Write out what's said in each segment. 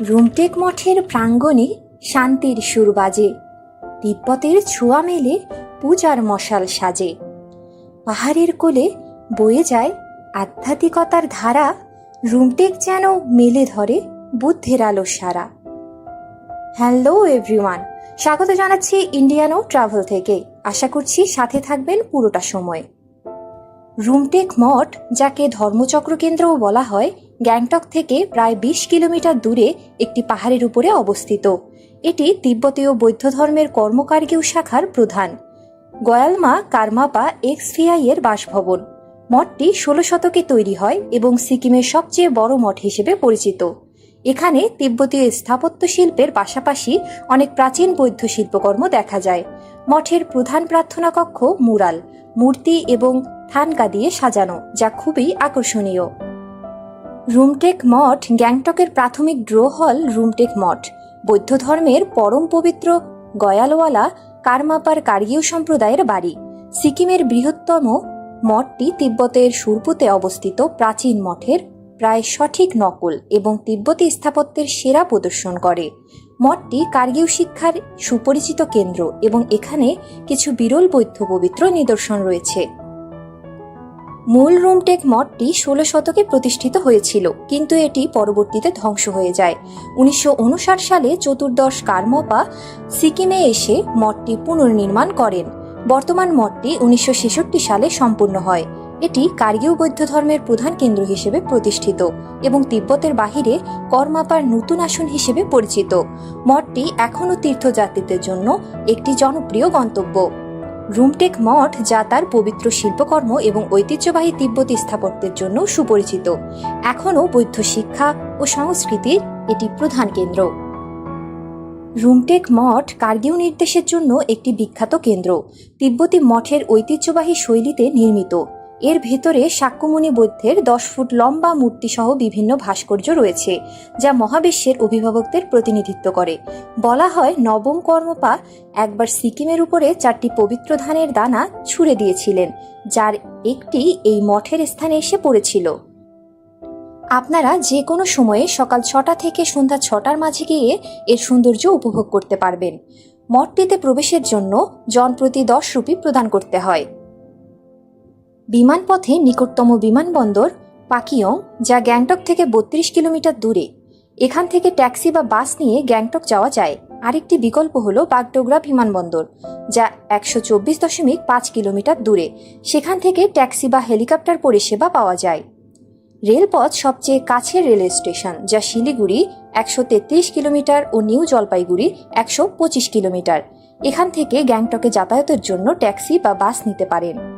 রুমটেক মঠের প্রাঙ্গণে শান্তির সুর বাজে। তিব্বতের ছোঁয়া মেলে পূজার মশাল সাজে। পাহাড়ের কোলে বয়ে যায় আধ্যাত্মিকতার ধারা, রুমটেক যেন মেলে ধরে বুদ্ধের আলো সারা। হ্যালো এভরিওয়ান, স্বাগত জানাচ্ছি ইন্ডিয়ানো ট্রাভেল থেকে। আশা করছি সাথে থাকবেন পুরোটা সময়। রুমটেক মঠ, যাকে ধর্মচক্র কেন্দ্রও বলা হয়, গ্যাংটক থেকে প্রায় বিশ কিলোমিটার দূরে একটি পাহাড়ের উপরে অবস্থিত। এটি তিব্বতীয় বৌদ্ধ ধর্মের কর্মকার্গীয় শাখার প্রধান। গয়ালমা কারমাপা এক্সফিআই এর বাসভবন। মঠটি ষোলো শতকে তৈরি হয় এবং সিকিমের সবচেয়ে বড় মঠ হিসেবে পরিচিত। এখানে তিব্বতীয় স্থাপত্য শিল্পের পাশাপাশি অনেক প্রাচীন বৌদ্ধ শিল্পকর্ম দেখা যায়। মঠের প্রধান প্রার্থনা কক্ষ মুরাল, মূর্তি এবং থানকা দিয়ে সাজানো, যা খুবই আকর্ষণীয়। রুমটেক মঠ গ্যাংটকের প্রাথমিক ড্র হল রুমটেক মঠ। বৌদ্ধ ধর্মের পরম পবিত্র গয়ালওয়ালা কারমাপার কার্গীয় সম্প্রদায়ের বাড়ি। সিকিমের বৃহত্তম মঠটি তিব্বতের সুরপুতে অবস্থিত প্রাচীন মঠের প্রায় সঠিক নকল এবং তিব্বতী স্থাপত্যের সেরা প্রদর্শন করে। মঠটি কার্গিউ শিক্ষার সুপরিচিত কেন্দ্র এবং এখানে কিছু বিরল বৌদ্ধ পবিত্র নিদর্শন রয়েছে। মূল রুমটেক মঠটি ষোলো শতকে প্রতিষ্ঠিত হয়েছিল, কিন্তু এটি পরবর্তীতে ধ্বংস হয়ে যায়। উনিশশো উনষাট সালে চতুর্দশ কারমপা সিকিমে এসে মঠটি পুনর্নির্মাণ করেন। বর্তমান মঠটি উনিশশো ছেষট্টি সালে সম্পূর্ণ হয়। এটি কার্গীয় বৌদ্ধ ধর্মের প্রধান কেন্দ্র হিসেবে প্রতিষ্ঠিত এবং তিব্বতের বাহিরে করমাপার নতুন আসন হিসেবে পরিচিত। মঠটি এখনও তীর্থযাত্রীদের জন্য একটি জনপ্রিয় গন্তব্য। রুমটেক মঠ যা তার পবিত্র শিল্পকর্ম এবং ঐতিহ্যবাহী তিব্বতী স্থাপত্যের জন্য সুপরিচিত। এখনও বৌদ্ধ শিক্ষা ও সংস্কৃতির এটি প্রধান কেন্দ্র। রুমটেক মঠ কার্গীয় নির্দেশের জন্য একটি বিখ্যাত কেন্দ্র। তিব্বতী মঠের ঐতিহ্যবাহী শৈলীতে নির্মিত। এর ভেতরে শাক্যমুনি বৌদ্ধের দশ ফুট লম্বা মূর্তিসহ বিভিন্ন ভাস্কর্য রয়েছে, যা মহাবিশ্বের অভিভাবকদের প্রতিনিধিত্ব করে। বলা হয়, নবম কর্মপা একবার সিকিমের উপরে চারটি পবিত্র ধানের দানা ছুঁড়ে দিয়েছিলেন, যার একটি এই মঠের স্থানে এসে পড়েছিল। আপনারা যে কোনো সময়ে সকাল ছটা থেকে সন্ধ্যা ছটার মাঝে গিয়ে এর সৌন্দর্য উপভোগ করতে পারবেন। মঠটিতে প্রবেশের জন্য জনপ্রতি দশ রুপি প্রদান করতে হয়। বিমানপথে নিকটতম বিমানবন্দর পাকিয়ং, যা গ্যাংটক থেকে বত্রিশ কিলোমিটার দূরে। এখান থেকে ট্যাক্সি বা বাস নিয়ে গ্যাংটক যাওয়া যায়। আরেকটি বিকল্প হল বাগডোগরা বিমানবন্দর, যা একশো চব্বিশ দশমিক পাঁচ কিলোমিটার দূরে। সেখান থেকে ট্যাক্সি বা হেলিকপ্টার পরিষেবা পাওয়া যায়। রেলপথ সবচেয়ে কাছের রেল স্টেশন, যা শিলিগুড়ি একশো তেত্রিশ কিলোমিটার ও নিউ জলপাইগুড়ি একশো পঁচিশ কিলোমিটার। এখান থেকে গ্যাংটকে যাতায়াতের জন্য ট্যাক্সি বা বাস নিতে পারেন।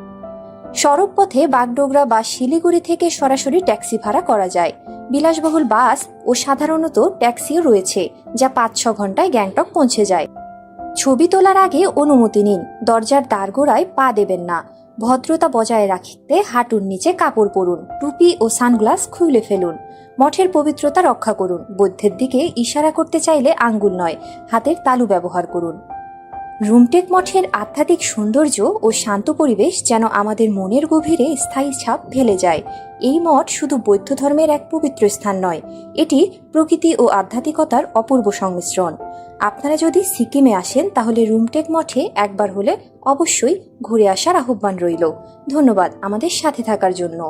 সড়ক পথে বাগডোগরা বা শিলিগুড়ি থেকে সরাসরি ট্যাক্সি ভাড়া করা যায়। বিলাসবহুল বাস ও সাধারণত ট্যাক্সিও রয়েছে, যা পাঁচ ছ ঘন্টায় গ্যাংটক পৌঁছে যায়। ছবি তোলার আগে অনুমতি নিন, দরজার দ্বারগোড়ায় পা দেবেন না। ভদ্রতা বজায় রাখতে হাঁটুর নিচে কাপড় পরুন, টুপি ও সানগ্লাস খুলে ফেলুন। মঠের পবিত্রতা রক্ষা করুন, বৌদ্ধের দিকে ইশারা করতে চাইলে আঙ্গুল নয়, হাতের তালু ব্যবহার করুন। রুমটেক মঠের আধ্যাত্মিক সৌন্দর্য ও শান্ত পরিবেশ যেন আমাদের মনের গভীরে স্থায়ী ছাপ ফেলে যায়। এই মঠ শুধু বৌদ্ধ ধর্মের এক পবিত্র স্থান নয়, এটি প্রকৃতি ও আধ্যাত্মিকতার অপূর্ব সংমিশ্রণ। আপনারা যদি সিকিমে আসেন, তাহলে রুমটেক মঠে একবার হলে অবশ্যই ঘুরে আসার আহ্বান রইল। ধন্যবাদ আমাদের সাথে থাকার জন্য।